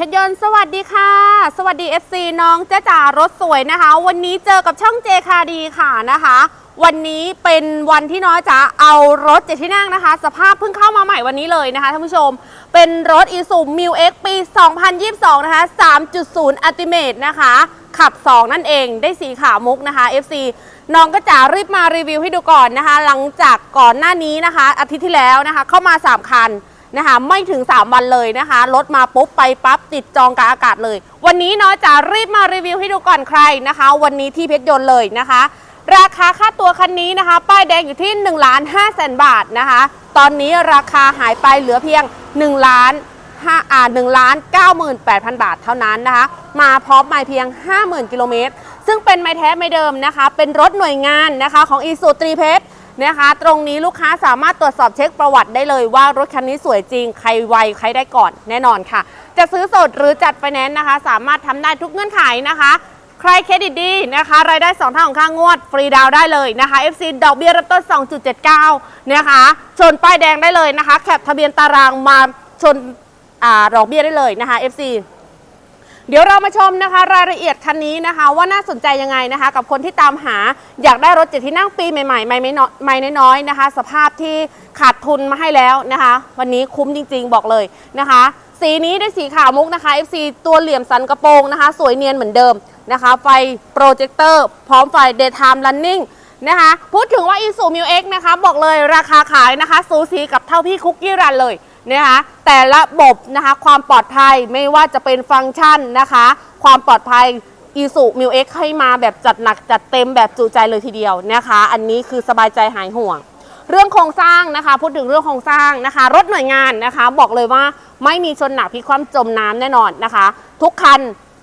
เชรยนต์สวัสดีค่ะ สวัสดี FC น้องเจ้าจ๋ารถสวยนะคะ วันนี้เจอกับช่องเจคาดีค่ะนะคะ วันนี้เป็นวันที่น้อยจ๋าเอารถเจ็ดที่นั่งนะคะ สภาพเพิ่งเข้ามาใหม่วันนี้เลยนะคะท่านผู้ชม เป็นรถ i s u m i l X ปี 2022 นะคะ 3.0 Ultimate นะคะ ขับ 2 นั่นเองได้สีขาวมุกนะคะ FC น้องก็จ๋ารีบมารีวิวให้ดูก่อนนะคะ หลังจากก่อนหน้านี้นะคะ อาทิตย์ที่แล้วนะคะ เข้ามา 3 คัน นะคะไม่ถึง 3 วันเลยนะคะรถมาปุ๊บไปปั๊บติดจองกลางอากาศเลย วันนี้เนาะจะรีบมารีวิวให้ดูก่อนใครนะคะ วันนี้ที่เพชรยนต์เลยนะคะ ราคาค่าตัวคันนี้นะคะ ป้ายแดงอยู่ที่1นึ่งล้านห้าแสนบาทนะคะ ตอนนี้ราคาหายไปเหลือเพียง1ล้านห้าอ่าหนึ่งล้านเก้าหมื่นแปดพันบาทเท่านั้นนะคะ มาพร้อมไมล์เพียง 50,000กิโลเมตรซึ่งเป็นไม้แท้ไม่เดิมนะคะ เป็นรถหน่วยงานนะคะของอีสุตรีเพชร นะคะ ตรงนี้ลูกค้าสามารถตรวจสอบเช็คประวัติได้เลยว่ารถคันนี้สวยจริง ใครไวใครได้ก่อนแน่นอนค่ะ จะซื้อสดหรือจัดไฟแนนซ์นะคะ สามารถทำได้ทุกเงื่อนไขนะคะ ใครเครดิตดีนะคะ รายได้ 2 เท่าของค่างวด ฟรีดาวได้เลยนะคะ FC ดอกเบี้ยเริ่มต้น 2.79 นะคะชนป้ายแดงได้เลยนะคะ แคปทะเบียนตารางมาชนดอกเบี้ยได้เลยนะคะ FC เดี๋ยวเรามาชมนะคะ รายละเอียดคันนี้นะคะ ว่าน่าสนใจยังไงนะคะ กับคนที่ตามหาอยากได้รถเจ็ดที่นั่งปีใหม่ๆไม่ไม่น้อยไม่น้อยๆนะคะ สภาพที่ขาดทุนมาให้แล้วนะคะ วันนี้คุ้มจริง ๆ บอกเลยนะคะ สีนี้ได้สีขาวมุกนะคะ FC ตัวเหลี่ยมสันกระโปรงนะคะ สวยเนียนเหมือนเดิมนะคะ ไฟโปรเจคเตอร์พร้อมไฟ daytime running นะคะ พูดถึงว่า i s u m i X นะคะ บอกเลยราคาขายนะคะ สูสีกับเท่าพี่คุกกี้รันเลย นะคะแต่ละบบนะคะความปลอดภัยไม่ว่าจะเป็นฟังก์ชันนะคะ ความปลอดภัย i s u m i X ให้มาแบบจัดหนักจัดเต็มแบบจุใจเลยทีเดียวนะคะ อันนี้คือสบายใจหายห่วง เรื่องโครงสร้างนะคะ พูดถึงเรื่องโครงสร้างนะคะ รถหน่วยงานนะคะ บอกเลยว่าไม่มีชนหนักพิกคว่ำจมน้ำแน่นอนนะคะ ทุกคัน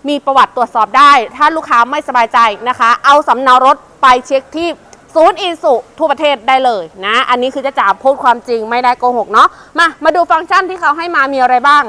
มีประวัติตรวจสอบได้ ถ้าลูกค้าไม่สบายใจนะคะ เอาสำเนารถไปเช็คที่ ศูนย์อีสุทั่วประเทศได้เลยนะ อันนี้คือจะจ่าพูดความจริงไม่ได้โกหกเนาะมา มาดูฟังก์ชันที่เขาให้มามีอะไรบ้าง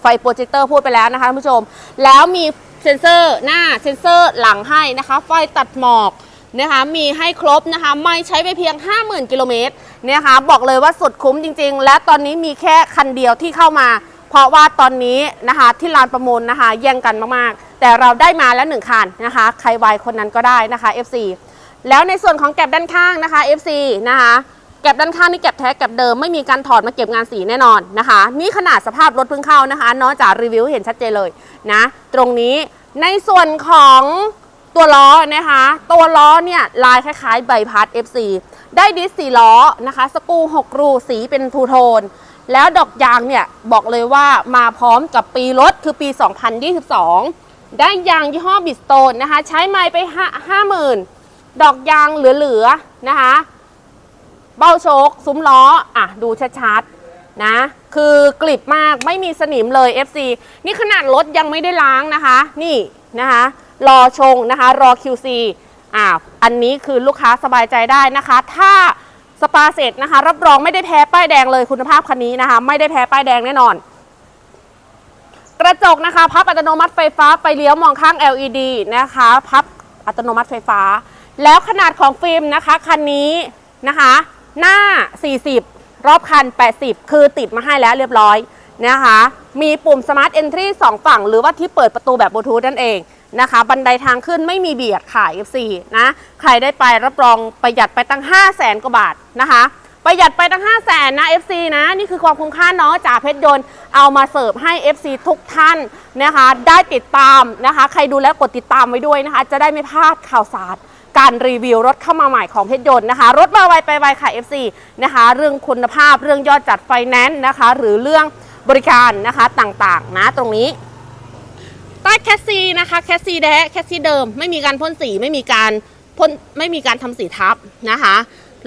ไฟโปรเจคเตอร์พูดไปแล้วนะคะท่านผู้ชม แล้วมีเซ็นเซอร์หน้าเซ็นเซอร์หลังให้นะคะ ไฟตัดหมอกนะคะมีให้ครบนะคะไม่ใช้ไปเพียง 50,000 กิโลเมตรนะคะบอกเลยว่าสุดคุ้มจริง ๆ และตอนนี้มีแค่คันเดียวที่เข้ามา เพราะว่าตอนนี้นะคะที่ลานประมูลนะคะแย่งกันมากๆ แต่เราได้มาแล้วหนึ่งคันนะคะ ใครไวคนนั้นก็ได้นะคะ FC แล้วในส่วนของแก็บด้านข้างนะคะ FC นะคะแก็บด้านข้างนี่แก็บแท้แก็บเดิมไม่มีการถอดมาเก็บงานสีแน่นอนนะคะ นี่ขนาดสภาพรถเพิ่งเข้านะคะน้องจากรีวิวเห็นชัดเจนเลยนะ ตรงนี้ในส่วนของตัวล้อนะคะ ตัวล้อเนี่ยลายคล้ายๆใบพัด FC ได้ดิสสีล้อนะคะ สกู6รูสีเป็นทูโทน แล้วดอกยางเนี่ยบอกเลยว่ามาพร้อมกับปีรถคือปี 2022 ได้ยางยี่ห้อบิสโตนนะคะ ใช้ไม้ไปห้าหมื่น ดอกยางเหลือๆนะคะ เบ้าโชคซุ้มล้ออะดูชัดๆนะ คือกลิบมากไม่มีสนิมเลย FC นี่ขนาดรถยังไม่ได้ล้างนะคะ นี่นะคะ รอชงนะคะ รอ QC อ่าอันนี้คือลูกค้าสบายใจได้นะคะ ถ้าสปาเสร็จนะคะ รับรองไม่ได้แพ้ป้ายแดงเลยคุณภาพคันนี้นะคะ ไม่ได้แพ้ป้ายแดงแน่นอน กระจกนะคะ พับอัตโนมัติไฟฟ้าไฟเลี้ยวมองข้าง LED นะคะ พับอัตโนมัติไฟฟ้า แล้วขนาดของฟิล์มนะคะคันนี้นะคะ หน้า 40 รอบคัน 80 คือติดมาให้แล้วเรียบร้อยนะคะ มีปุ่ม Smart Entry 2 ฝั่ง หรือว่าที่เปิดประตูแบบบลูทูธนั่นเองนะคะ บันไดทางขึ้นไม่มีเบียดค่ะ F4 นะ ใครได้ไปรับรองประหยัดไปตั้ง 5 0 0แสนกว่าบาทนะคะประหยัดไปตั้ง 5 0 0แสนนะ FC นะ นี่คือความคุ้มค่าเนาะจ่าเพชรยนต์เอามาเสิร์ฟให้ FC ทุกท่านนะคะ ได้ติดตามนะคะ ใครดูแล้วกดติดตามไว้ด้วยนะคะ จะได้ไม่พลาดข่าวสาร การรีวิวรถเข้ามาใหม่ของเพชรยนต์นะคะ รถมาไวไปไวค่ะ FC นะคะ เรื่องคุณภาพเรื่องยอดจัดไฟแนนซ์นะคะ หรือเรื่องบริการนะคะต่างๆ นะตรงนี้ใต้แคสซีนะคะแคสซีแดะแคสซีเดิม ไม่มีการพ่นสีไม่มีการพ่นไม่มีการทำสีทับนะคะ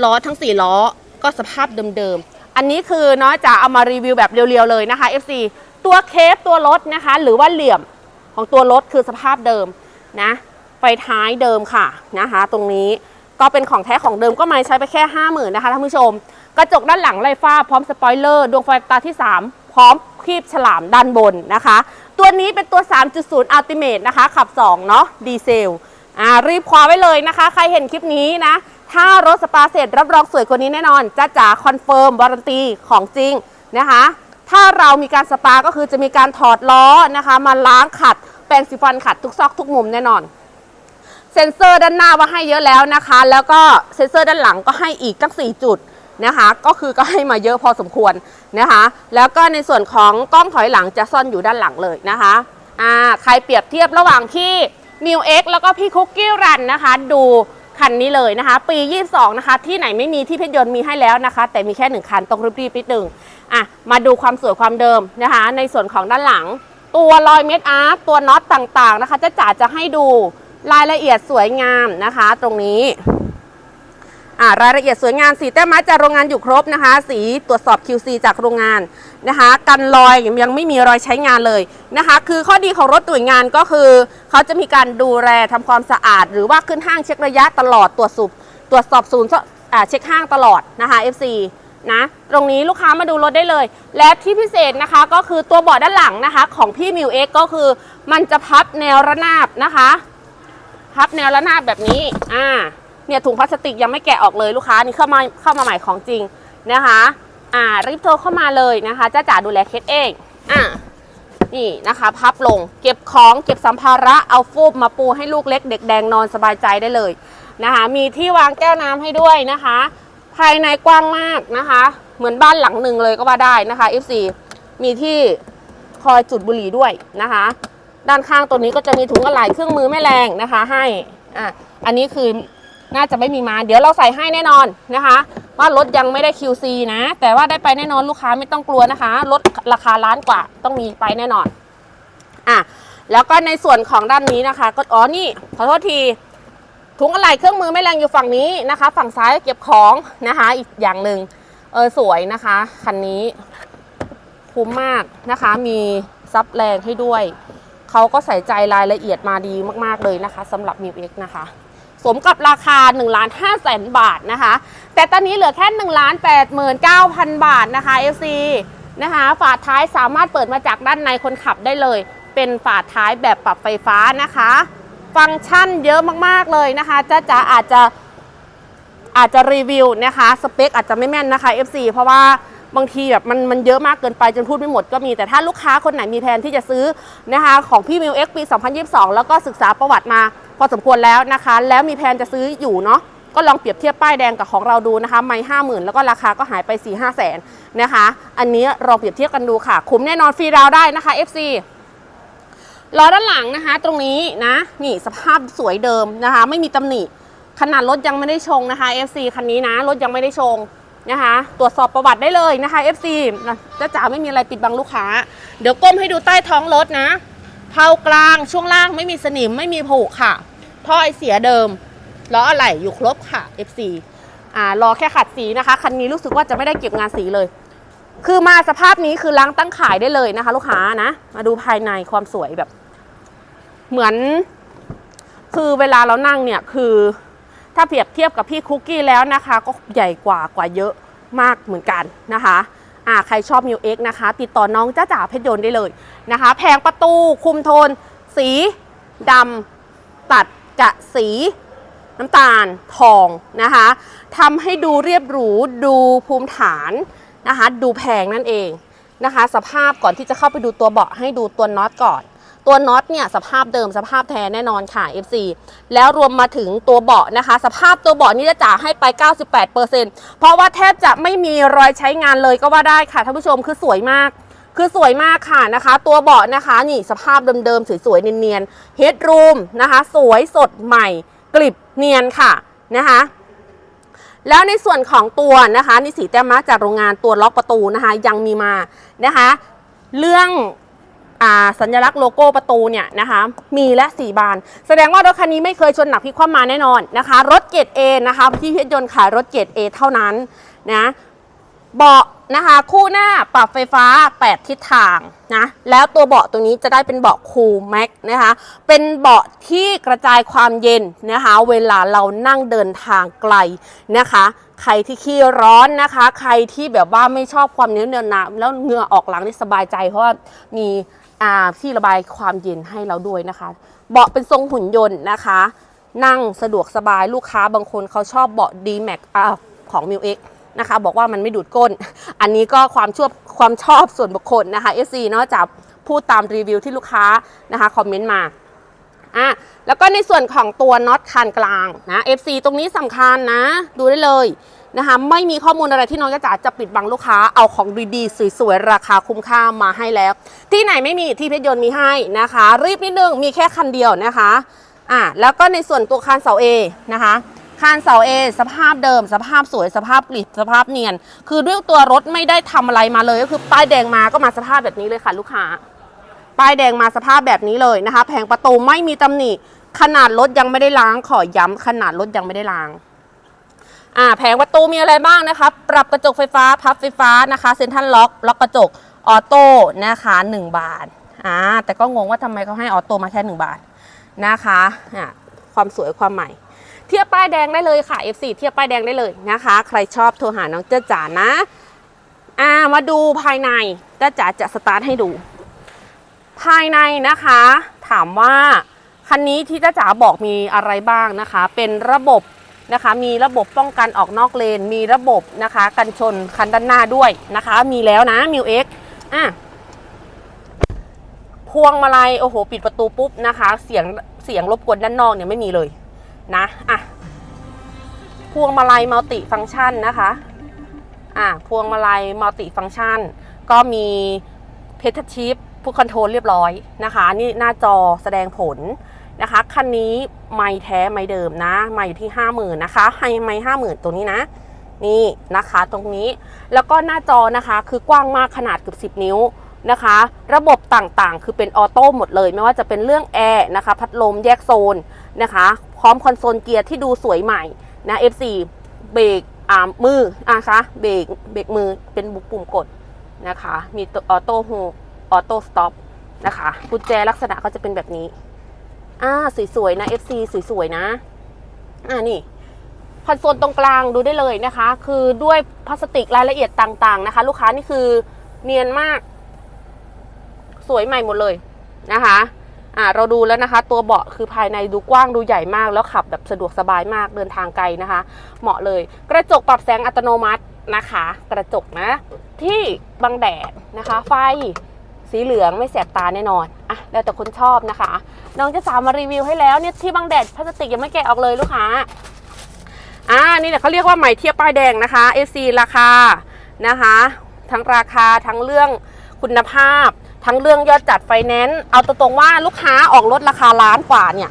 ล้อทั้ง 4 ล้อก็สภาพเดิมๆ อันนี้คือเน้อยจะเอามารีวิวแบบเรียวๆเลยนะคะ FC ตัวเคฟตัวรถนะคะ หรือว่าเหลี่ยมของตัวรถคือสภาพเดิมนะ ไฟท้ายเดิมค่ะนะคะ ตรงนี้ก็เป็นของแท้ของเดิมก็ไม่ใช้ไปแค่ 5 0,000นะคะท่านผู้ชม กระจกด้านหลังไร้ฝ้าพร้อมสปอยเลอร์ดวงไฟตาที่ 3 พร้อมครีบฉลามด้านบนนะคะ ตัวนี้เป็นตัว 3.0 Ultimate นะคะ ขับ 2 เนาะดีเซลอ่ารีบคว้าไว้เลยนะคะ ใครเห็นคลิปนี้นะ ถ้ารถสปาเสร็จรับรองสวยกว่านี้แน่นอนจ้าจ๋าคอนเฟิร์มวารันตีของจริงนะคะ ถ้าเรามีการสปาก็คือจะมีการถอดล้อนะคะ มาล้างขัด แปรงสีฟันขัดทุกซอกทุกมุมแน่นอน เซ็นเซอร์ด้านหน้าว่าให้เยอะแล้วนะคะ แล้วก็เซ็นเซอร์ด้านหลังก็ให้อีกตั้ง 4 จุดนะคะ ก็คือก็ให้มาเยอะพอสมควรนะคะ แล้วก็ในส่วนของกล้องถอยหลังจะซ่อนอยู่ด้านหลังเลยนะคะอ่าใครเปรียบเทียบระหว่างที่ m ิว X แล้วก็พี่คุกกี้รันนะคะ ดูคันนี้เลยนะคะ ปี 22 นะคะ ที่ไหนไม่มีที่เพชรยนต์มีให้แล้วนะคะ แต่มีแค่หนึ่งคันต้องรีบๆนิดนึงอะมาดูความสวยความเดิมนะคะ ในส่วนของด้านหลัง ตัวรอยเม็ดอาร์ตตัวน็อตต่างๆนะคะจะจ๋าจะให้ดู รายละเอียดสวยงามนะคะ ตรงนี้อ่ารายละเอียดสวยงามสีแต้มไม้จากโรงงานอยู่ครบนะคะ สีตรวจสอบ QC จากโรงงานนะคะ กันรอยยังไม่มีรอยใช้งานเลยนะคะ คือข้อดีของรถตุ๋ยงานก็คือ เขาจะมีการดูแลทำความสะอาด หรือว่าขึ้นห้างเช็คระยะตลอดตรวจสอบตรวจสอบศูนย์เช็คห้างตลอดนะคะ FC นะตรงนี้ลูกค้ามาดูรถได้เลย และที่พิเศษนะคะก็คือตัวเบาะด้านหลังนะคะ ของพี่มิวเอ็กก็คือ มันจะพับแนวระนาบนะคะ พับแนวระนาบแบบนี้ อ่า เนี่ยถุงพลาสติกยังไม่แกะออกเลยลูกค้านี่เข้ามาเข้ามาใหม่ของจริงนะคะ อ่ารีบโทรเข้ามาเลยนะคะจ้าจ๋าดูแลเคสเอง อ่านี่นะคะพับลงเก็บของเก็บสัมภาระเอาฟูบมาปูให้ลูกเล็กเด็กแดงนอนสบายใจได้เลยนะคะ มีที่วางแก้วน้ำให้ด้วยนะคะ ภายในกว้างมากนะคะ เหมือนบ้านหลังหนึ่งเลยก็ว่าได้นะคะ F4 มีที่คอยจุดบุหรี่ด้วยนะคะ ด้านข้างตัวนี้ก็จะมีถุงอะไหล่เครื่องมือแม่แรงนะคะให้อะอันนี้คือน่าจะไม่มีมา เดี๋ยวเราใส่ให้แน่นอนนะคะ ว่ารถยังไม่ได้ QC นะ แต่ว่าได้ไปแน่นอนลูกค้าไม่ต้องกลัวนะคะรถราคาล้านกว่าต้องมีไปแน่นอนอะแล้วก็ในส่วนของด้านนี้นะคะ ก็อ๋อนี่ขอโทษทีถุงอะไหล่เครื่องมือแม่แรงอยู่ฝั่งนี้นะคะ ฝั่งซ้ายเก็บของนะคะ อีกอย่างหนึ่งเออสวยนะคะคันนี้คุ้มมากนะคะ มีซับแรงให้ด้วย เขาก็ใส่ใจรายละเอียดมาดีมากๆเลยนะคะสำหรับ m ิวเนะคะ สมกับราคา1นึ่งล้านห้าแสนบาทนะคะ แต่ตอนนี้เหลือแค่1นึ่งล้านแปดหมื่นเก้าพันบาทนะคะ FC นะคะฝาท้ายสามารถเปิดมาจากด้านในคนขับได้เลย เป็นฝาท้ายแบบปรับไฟฟ้านะคะ ฟังก์ชันเยอะมากๆเลยนะคะจ้าจ๋าอาจจะอาจจะรีวิวนะคะ สเปคอาจจะไม่แม่นนะคะ FC เพราะว่า บางทีแบบมันมันเยอะมากเกินไปจนพูดไม่หมดก็มีแต่ถ้าลูกค้าคนไหนมีแผนที่จะซื้อนะคะของพี่มิวเอ็กปี 2022 แล้วก็ศึกษาประวัติมาพอสมควรแล้วนะคะ แล้วมีแผนจะซื้ออยู่เนาะก็ลองเปรียบเทียบป้ายแดงกับของเราดูนะคะ ไม่ห้าหมื่นแล้วก็ราคาก็หายไป4ี่ห้าแสนนะคะ อันนี้ลองเปรียบเทียบกันดูค่ะ คุ้มแน่นอนฟรีดาวได้นะคะ FC ล้อด้านหลังนะคะ ตรงนี้นะนี่สภาพสวยเดิมนะคะ ไม่มีตำหนิขนาดรถยังไม่ได้ชงนะคะ FC คันนี้นะรถยังไม่ได้ชง นะคะ ตรวจสอบประวัติได้เลยนะคะ FC นะจะจ๋าไม่มีอะไรปิดบังลูกค้า เดี๋ยวก้มให้ดูใต้ท้องรถนะเผากลางช่วงล่างไม่มีสนิมไม่มีผุค่ะท่อไอเสียเดิมล้ออะไหล่อยู่ครบค่ะ FC อ่ารอแค่ขัดสีนะคะ คันนี้รู้สึกว่าจะไม่ได้เก็บงานสีเลย คือมาสภาพนี้คือล้างตั้งขายได้เลยนะคะ ลูกค้านะ มาดูภายในความสวยแบบ เหมือน คือเวลาเรานั่งเนี่ยคือ ถ้าเปรียบเทียบกับพี่คุกกี้แล้วนะคะ ก็ใหญ่กว่ากว่าเยอะมากเหมือนกันนะคะอ่าใครชอบมิวเอ็กนะคะ ติดต่อน้องจ้าจ๋าเพชรยนต์ได้เลยนะคะแผงประตูคุมโทน สีดำตัดกับสีน้ำตาลทองนะคะทำให้ดูเรียบหรูดูภูมิฐานนะคะ ดูแพงนั่นเองนะคะ สภาพก่อนที่จะเข้าไปดูตัวเบาะให้ดูตัวน็อตก่อน ตัวน็อตเนี่ยสภาพเดิมสภาพแท้แน่นอนค่ะ FC แล้วรวมมาถึงตัวเบาะนะคะ สภาพตัวเบาะนี่จะจ่าให้ไป 98%เพราะว่าแทบจะไม่มีรอยใช้งานเลยก็ว่าได้ค่ะท่านผู้ชมคือสวยมากคือสวยมากค่ะนะคะ ตัวเบาะนะคะนี่สภาพเดิมๆสวยๆเนียนๆเฮดรูมนะคะ สวยสดใหม่ กลิบเนียนค่ะนะคะแล้วในส่วนของตัวนะคะนี่สีแต้มมาจากโรงงานตัวล็อกประตูนะคะ ยังมีมานะคะ เรื่อง สัญลักษณ์โลโก้ประตูเนี่ยนะคะมีและสีบาน แสดงว่ารถคันนี้ไม่เคยชนหนักพลิกคว่ำมาแน่นอนนะคะ รถเกรด A นะคะที่เพชรยนต์ขายรถเกรด A เท่านั้นนะเบาะนะคะคู่หน้าปรับไฟฟ้า 8 ทิศทางนะแล้วตัวเบาะตัวนี้จะได้เป็นเบาะคูลแม็กนะคะเป็นเบาะที่กระจายความเย็นนะคะเวลาเรานั่งเดินทางไกลนะคะ ใครที่ขี้ร้อนนะคะ ใครที่แบบว่าไม่ชอบความเนื้อเนื้อหนาแล้วเหงื่อออกหลังนี่สบายใจเพราะว่ามี ที่ระบายความเย็นให้เราด้วยนะคะ เบาะเป็นทรงหุ่นยนต์นะคะ นั่งสะดวกสบายลูกค้าบางคนเขาชอบเบาะ D Max อ่าของ m ิวเอ็กนะคะบอกว่ามันไม่ดูดก้น อันนี้ก็ความชอบความชอบส่วนบุคคลนะคะ FC เนาะจากพูดตามรีวิวที่ลูกค้านะคะคอมเมนต์มาอะแล้วก็ในส่วนของตัวน็อตคานกลางนะ FC ตรงนี้สำคัญนะ ดูได้เลย นะคะไม่มีข้อมูลอะไรที่น้องจะจ๋าจะปิดบังลูกค้าเอาของดีๆสวยๆราคาคุ้มค่ามาให้แล้ว ที่ไหนไม่มีที่เพชรยนต์มีให้นะคะ รีบนิดนึงมีแค่คันเดียวนะคะอะแล้วก็ในส่วนตัวคานเสา A นะคะคานเสา A สภาพเดิม สภาพสวยสภาพกริบสภาพเนียน คือด้วยตัวรถไม่ได้ทำอะไรมาเลยก็คือป้ายแดงมาก็มาสภาพแบบนี้เลยค่ะลูกค้า ป้ายแดงมาสภาพแบบนี้เลยนะคะ แผงประตูไม่มีตำหนิขนาดรถยังไม่ได้ล้างขอย้ำขนาดรถยังไม่ได้ล้าง อ่าแผงประตูมีอะไรบ้างนะคะ ปรับกระจกไฟฟ้าพับไฟฟ้านะคะเซ็นทรัลล็อกล็อกกระจกออโต้นะคะ1บาทอ่าแต่ก็งงว่าทำไมเขาให้ออโต้มาแค่ 1 บาทนะคะอ่าความสวยความใหม่ เทียบป้ายแดงได้เลยค่ะ F4 เทียบป้ายแดงได้เลยนะคะ ใครชอบโทรหาน้องเจ้าจ๋านะอ่ามาดูภายในเจ้าจ๋าจะสตาร์ทให้ดู ภายในนะคะ ถามว่าคันนี้ที่เจ้าจ๋าบอกมีอะไรบ้างนะคะ เป็นระบบ นะคะ มีระบบป้องกันออกนอกเลน มีระบบนะคะ กันชนคันด้านหน้าด้วยนะคะ มีแล้วนะมิวเอ็กอะพวงมาลัยโอ้โห ปิดประตูปุ๊บนะคะ เสียงเสียงรบกวนด้านนอกเนี่ยไม่มีเลยนะอะพวงมาลัยมัลติฟังก์ชันนะคะอะพวงมาลัยมัลติฟังก์ชัน ก็มีเพทชิปผู้คอนโทรลเรียบร้อยนะคะ นี่หน้าจอแสดงผล นะคะคันนี้ไม่แท้ไม่เดิมนะไม่อยู่ที่ 50,000นะคะให้ไม่ห้าหมื่นตัวนี้นะ นี่นะคะตรงนี้แล้วก็หน้าจอนะคะคือกว้างมากขนาดเกือบ10 นิ้วนะคะ ระบบต่างๆ คือเป็นออโต้หมดเลย ไม่ว่าจะเป็นเรื่องแอร์นะคะ พัดลมแยกโซนนะคะ พร้อมคอนโซลเกียร์ที่ดูสวยใหม่นะ F4 เบรกอ่ามืออะคะเบรกเบรกมือเป็นบุกปุ่มกดนะคะ มีออโต้โฮออโต้สต็อปนะคะกุญแจลักษณะก็จะเป็นแบบนี้ อ่าสวยๆนะ FC สวยๆนะ อ่านี่คอนโซลตรงกลางดูได้เลยนะคะ คือด้วยพลาสติกรายละเอียดต่างๆนะคะ ลูกค้านี่คือเนียนมาก สวยใหม่หมดเลยนะคะอ่าเราดูแล้วนะคะ ตัวเบาะคือภายในดูกว้างดูใหญ่มาก แล้วขับแบบสะดวกสบายมากเดินทางไกลนะคะ เหมาะเลย กระจกปรับแสงอัตโนมัตินะคะ กระจกนะ ที่บังแดดนะคะ ไฟสีเหลืองไม่แสบตาแน่นอนอะแล้วแต่คนชอบนะคะ น้องจะสามมารีวิวให้แล้วเนี่ยที่บังแดดพลาสติกยังไม่แกะออกเลยลูกค้าอ่านี่แหละเขาเรียกว่าใหม่เทียบป้ายแดงนะคะ FC ราคานะคะ ทั้งราคาทั้งเรื่องคุณภาพ ทั้งเรื่องยอดจัดไฟแนนซ์เอาตรงๆว่าลูกค้าออกรถราคาล้านกว่าเนี่ย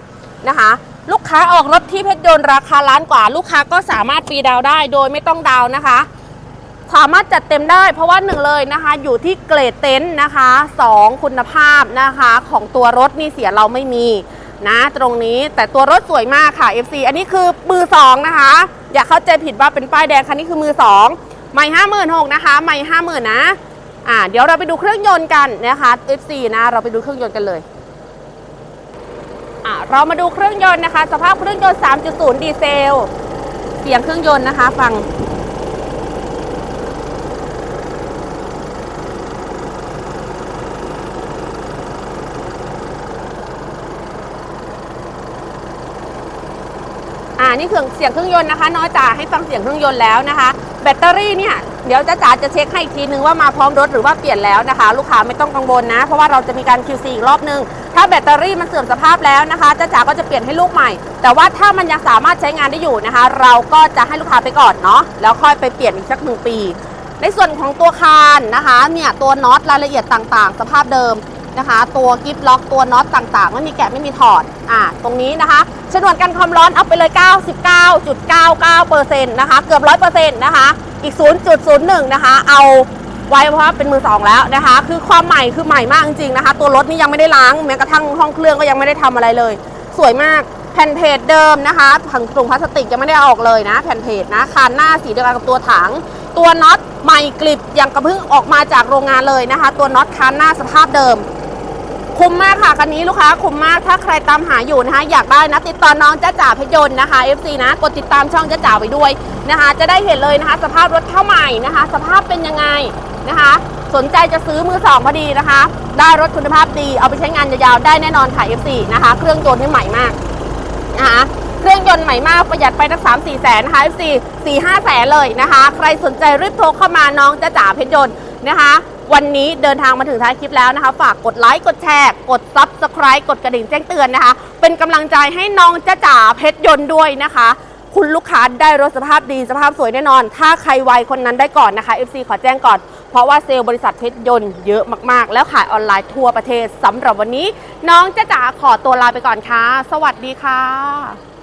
นะคะ ลูกค้าออกรถที่เพชรยนต์ราคาล้านกว่า ลูกค้าก็สามารถฟรีดาวได้โดยไม่ต้องดาวนะคะ สามารถจัดเต็มได้ เพราะว่าหนึ่งเลยนะคะ อยู่ที่เกรดเต็นท์นะคะสองคุณภาพนะคะ ของตัวรถนี่เสียเราไม่มีนะตรงนี้แต่ตัวรถสวยมากค่ะ FC อันนี้คือมือสองนะคะ อย่าเข้าใจผิดว่าเป็นป้ายแดงคันนี้คือมือสองไม่ห้าหมื่นหกนะคะไม่ห้าหมื่นนะอ่าเดี๋ยวเราไปดูเครื่องยนต์กันนะคะ FC นะเราไปดูเครื่องยนต์กันเลยอ่าเรามาดูเครื่องยนต์นะคะ สภาพเครื่องยนต์ 3.0 ดีเซล เสียงเครื่องยนต์นะคะ ฟังานี่คือเสียงเครื่องยนต์นะคะน้อยจ๋าให้ฟังเสียงเครื่องยนต์แล้วนะคะ แบตเตอรี่เนี่ยเดี๋ยวจ้าจ๋าจะเช็คให้อีกทีนึงว่ามาพร้อมรถหรือว่าเปลี่ยนแล้วนะคะ ลูกค้าไม่ต้องกังวลนะ เพราะว่าเราจะมีการ QC อีกรอบนึง ถ้าแบตเตอรี่มันเสื่อมสภาพแล้วนะคะจ้าจ๋าก็จะเปลี่ยนให้ลูกใหม่ แต่ว่าถ้ามันยังสามารถใช้งานได้อยู่นะคะ เราก็จะให้ลูกค้าไปก่อนเนาะแล้วค่อยไปเปลี่ยนอีกสักหนึ่งปี ในส่วนของตัวคานนะคะเนี่ยตัวน็อตรายละเอียดต่างๆ สภาพเดิม นะคะ ตัวกิฟล็อกตัวน็อตต่างๆ ไม่มีแกะไม่มีถอดอ่าตรงนี้นะคะชนวนกันความร้อนเอาไปเลย 99.99%นะคะ เกือบ 100%นะคะ อีก 0.01 นะคะ เอาไว้เพราะว่าเป็นมือสองแล้วนะคะ คือความใหม่คือใหม่มากจริงๆนะคะ ตัวรถนี่ยังไม่ได้ล้างแม้กระทั่งห้องเครื่องก็ยังไม่ได้ทำอะไรเลย สวยมากแผ่นเพจเดิมนะคะถังถุงพลาสติกยังไม่ได้ออกเลยนะ แผ่นเพจนะคานหน้าสีเดียวกันกับตัวถัง ตัวน็อตใหม่กริบอย่างกระเพิ่งออกมาจากโรงงานเลยนะคะ ตัวน็อตคานหน้าสภาพเดิม คุ้มมากค่ะคันนี้ลูกค้าคุ้มมากถ้าใครตามหาอยู่นะคะ อยากได้นะติดต่อน้องจ้าจ่าเพยนต์นะคะ FC นะกดติดตามช่องจ้าจ่าไว้ด้วยนะคะ จะได้เห็นเลยนะคะ สภาพรถเข้าใหม่นะคะ สภาพเป็นยังไงนะคะ สนใจจะซื้อมือสองพอดีนะคะ ได้รถคุณภาพดีเอาไปใช้งานยาวๆได้แน่นอนค่ะ FC นะคะ เครื่องยนต์ให้ใหม่มากนะคะเครื่องยนต์ใหม่มากประหยัดไปตั้ง3 4แสนนะคะ FC 4 5แสนเลยนะคะ ใครสนใจรีบโทรเข้ามาน้องจะจ๋าเพชรยนต์นะคะ วันนี้เดินทางมาถึงท้ายคลิปแล้วนะคะ ฝากกดไลค์ กดแชร์ กด Subscribe กดกระดิ่งแจ้งเตือนนะคะ เป็นกำลังใจให้น้องจ้าจ๋าเพชรยนต์ด้วยนะคะ คุณลูกค้าได้รถสภาพดีสภาพสวยแน่นอน ถ้าใครไวคนนั้นได้ก่อนนะคะ FC ขอแจ้งก่อน เพราะว่าเซลล์บริษัทเพชรยนต์เยอะมากๆ แล้วขายออนไลน์ทั่วประเทศสำหรับวันนี้ น้องจ้าจ๋าขอตัวลาไปก่อนค่ะ สวัสดีค่ะ